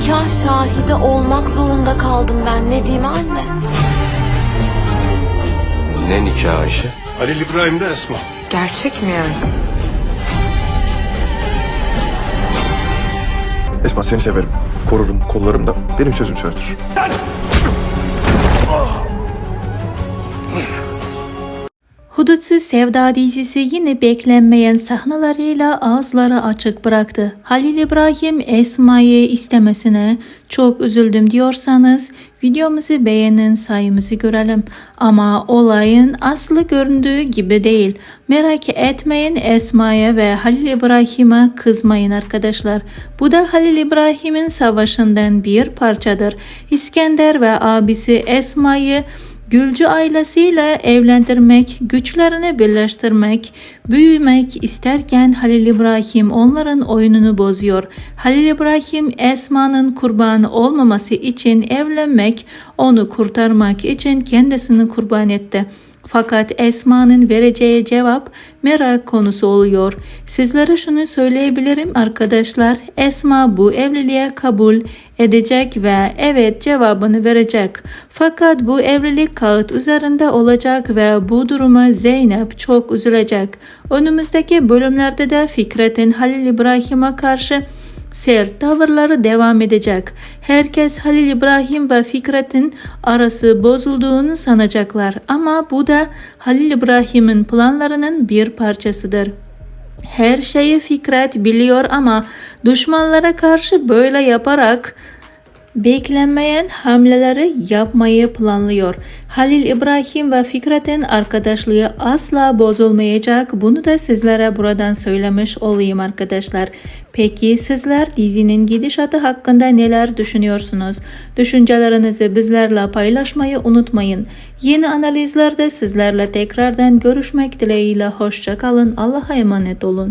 nikah şahidi olmak zorunda kaldım ben. Ne diyeyim anne? Ne nikah Ayşe? Halil İbrahim de Esma. Gerçek mi yani? Esma seni severim. Korurum kollarımda. Benim sözüm sözdür. Hudutsuz Sevda dizisi yine beklenmeyen sahnelerle ağızları açık bıraktı. Halil İbrahim Esma'yı istemesine çok üzüldüm diyorsanız videomuzu beğenin sayımızı görelim. Ama olayın aslı göründüğü gibi değil. Merak etmeyin Esma'ya ve Halil İbrahim'e kızmayın arkadaşlar. Bu da Halil İbrahim'in savaşından bir parçadır. İskender ve abisi Esma'yı Gülcü ailesiyle evlendirmek, güçlerini birleştirmek, büyümek isterken Halil İbrahim onların oyununu bozuyor. Halil İbrahim Esma'nın kurbanı olmaması için evlenmek, onu kurtarmak için kendisini kurban etti. Fakat Esma'nın vereceği cevap merak konusu oluyor. Sizlere şunu söyleyebilirim arkadaşlar. Esma bu evliliğe kabul edecek ve evet cevabını verecek. Fakat bu evlilik kağıt üzerinde olacak ve bu duruma Zeynep çok üzülecek. Önümüzdeki bölümlerde de Fikret'in Halil İbrahim'e karşı sert tavırları devam edecek. Herkes Halil İbrahim ve Fikret'in arası bozulduğunu sanacaklar ama bu da Halil İbrahim'in planlarının bir parçasıdır. Her şeyi Fikret biliyor ama düşmanlara karşı böyle yaparak beklenmeyen hamleleri yapmayı planlıyor. Halil İbrahim ve Fikret'in arkadaşlığı asla bozulmayacak. Bunu da sizlere buradan söylemiş olayım arkadaşlar. Peki sizler dizinin gidişatı hakkında neler düşünüyorsunuz? Düşüncelerinizi bizlerle paylaşmayı unutmayın. Yeni analizlerde sizlerle tekrardan görüşmek dileğiyle hoşça kalın. Allah'a emanet olun.